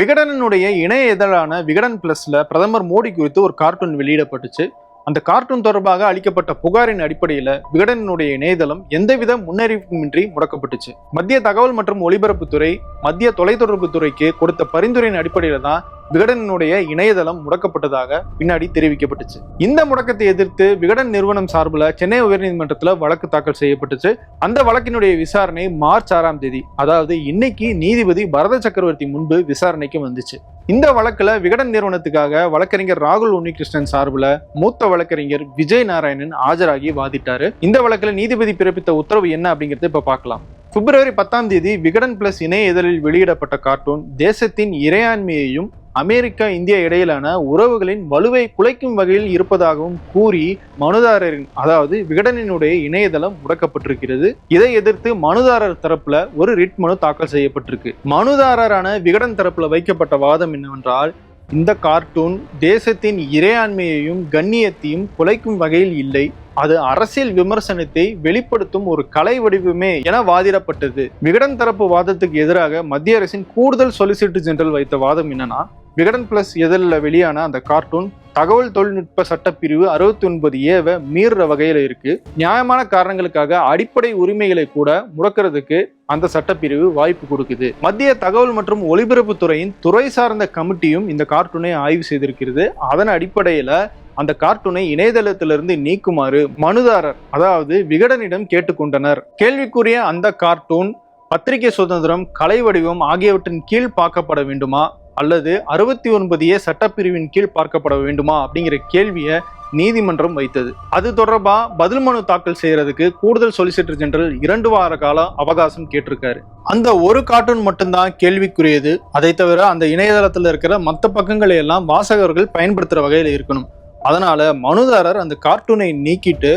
விகடனனுடைய இணைய இதழான விகடன் பிளஸ்ல பிரதமர் மோடி குறித்து ஒரு கார்ட்டூன் வெளியிடப்பட்டுச்சு. அந்த கார்ட்டூன் தொடர்பாக அளிக்கப்பட்ட புகாரின் அடிப்படையில் விகடனுடைய இணையதளம் எந்தவித முன்னறிவிப்புமின்றி முடக்கப்பட்டுச்சு. மத்திய தகவல் மற்றும் ஒலிபரப்புத்துறை மத்திய தொலைத்தொடர்புத்துறைக்கு கொடுத்த பரிந்துரையின் அடிப்படையில் தான் விகடனுடைய இணையதளம் முடக்கப்பட்டதாக பின்னாடி தெரிவிக்கப்பட்டுச்சு. இந்த முடக்கத்தை எதிர்த்து விகடன் நிறுவனம் சார்பில் சென்னை உயர்நீதிமன்றத்தில் வழக்கு தாக்கல் செய்யப்பட்டுச்சு. அந்த வழக்கினுடைய விசாரணை மார்ச் ஆறாம் தேதி அதாவது இன்னைக்கு நீதிபதி பரத சக்கரவர்த்தி முன்பு விசாரணைக்கு வந்துச்சு. இந்த வழக்கில் விகடன் நிறுவனத்துக்காக வழக்கறிஞர் ராகுல் உன்னிகிருஷ்ணன் சார்பில் மூத்த வழக்கறிஞர் விஜய் நாராயணன் ஆஜராகி வாதிட்டாரு. இந்த வழக்கில் நீதிபதி பிறப்பித்த உத்தரவு என்ன அப்படிங்கறத இப்ப பார்க்கலாம். பிப்ரவரி பத்தாம் தேதி விகடன் பிளஸ் இணைய இதழில் வெளியிடப்பட்ட கார்ட்டூன் தேசத்தின் இறையாண்மையையும் அமெரிக்கா இந்தியா இடையிலான உறவுகளின் வலுவை குலைக்கும் வகையில் இருப்பதாகவும் கூறி மனுதாரரின் அதாவது விகடனினுடைய இணையதளம் முடக்கப்பட்டிருக்கிறது. இதை எதிர்த்து மனுதாரர் தரப்புல ஒரு ரிட் மனு தாக்கல் செய்யப்பட்டிருக்கு. மனுதாரரான விகடன் தரப்புல வைக்கப்பட்ட வாதம் என்னவென்றால் இந்த கார்ட்டூன் தேசத்தின் இறையாண்மையையும் கண்ணியத்தையும் குலைக்கும் வகையில் இல்லை. அது அரசியல் விமர்சனத்தை வெளிப்படுத்தும் ஒரு கலை வடிவமே என வாதிடப்பட்டது. விகடன் தரப்பு வாதத்துக்கு எதிராக மத்திய அரசின் கூடுதல் சொலிசிட்டர் ஜெனரல் வைத்த வாதம் என்னன்னா விகடன் பிளஸ் இதழில் வெளியான அந்த கார்ட்டூன் தகவல் தொழில்நுட்ப சட்டப்பிரிவு அறுபத்தி ஒன்பது ஏவை மீறுற வகையில் இருக்கு. நியாயமான காரணங்களுக்காக அடிப்படை உரிமைகளை கூட முடக்கிறதுக்கு அந்த சட்டப்பிரிவு வாய்ப்பு கொடுக்குது. மத்திய தகவல் மற்றும் ஒலிபரப்புத்துறையின் துறை சார்ந்த கமிட்டியும் இந்த கார்ட்டூனை ஆய்வு செய்திருக்கிறது. அதன் அடிப்படையில் அந்த கார்ட்டூனை இணையதளத்திலிருந்து நீக்குமாறு மனுதாரர் அதாவது விகடனிடம் கேட்டுக்கொண்டனர். கேள்விக்குரிய அந்த கார்ட்டூன் பத்திரிகை சுதந்திரம் கலை வடிவம் ஆகியவற்றின் கீழ் பார்க்கப்பட வேண்டுமா? அல்லது அறுபத்தி ஒன்பது ஏ சட்டப்பிரிவின் கீழ் பார்க்கப்பட வேண்டுமா அப்படிங்கிற கேள்வியை நீதிமன்றம் வைத்தது. அது தொடர்பாக பதில் மனு தாக்கல் செய்யறதுக்கு கூடுதல் சொலிசிட்டர் ஜெனரல் இரண்டு வார காலம் அவகாசம் கேட்டிருக்காரு. அந்த ஒரு கார்ட்டூன் மட்டும்தான் கேள்விக்குரியது. அதை தவிர அந்த இணையதளத்தில் இருக்கிற மற்ற பக்கங்களை எல்லாம் வாசகர்கள் பயன்படுத்துகிற வகையில் இருக்கணும். அதனால மனுதாரர் அந்த கார்ட்டூனை நீக்கிட்டு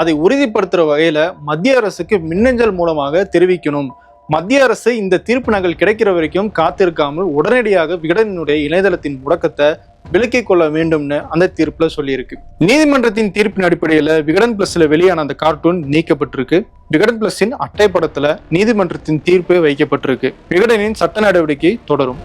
அதை உறுதிப்படுத்துகிற வகையில் மத்திய அரசுக்கு மின்னஞ்சல் மூலமாக தெரிவிக்கணும். மத்திய அரசு இந்த தீர்ப்பு நகல் கிடைக்கிற வரைக்கும் காத்திருக்காமல் உடனடியாக விகடனுடைய இணையதளத்தின் முடக்கத்தை விலக்கிக் கொள்ள வேண்டும்னு அந்த தீர்ப்புல சொல்லியிருக்கு. நீதிமன்றத்தின் தீர்ப்பின் அடிப்படையில விகடன் பிளஸ்ல வெளியான அந்த கார்ட்டூன் நீக்கப்பட்டிருக்கு. விகடன் பிளஸின் அட்டைப்படத்துல நீதிமன்றத்தின் தீர்ப்பு வைக்கப்பட்டிருக்கு. விகடனின் சட்ட நடவடிக்கை தொடரும்.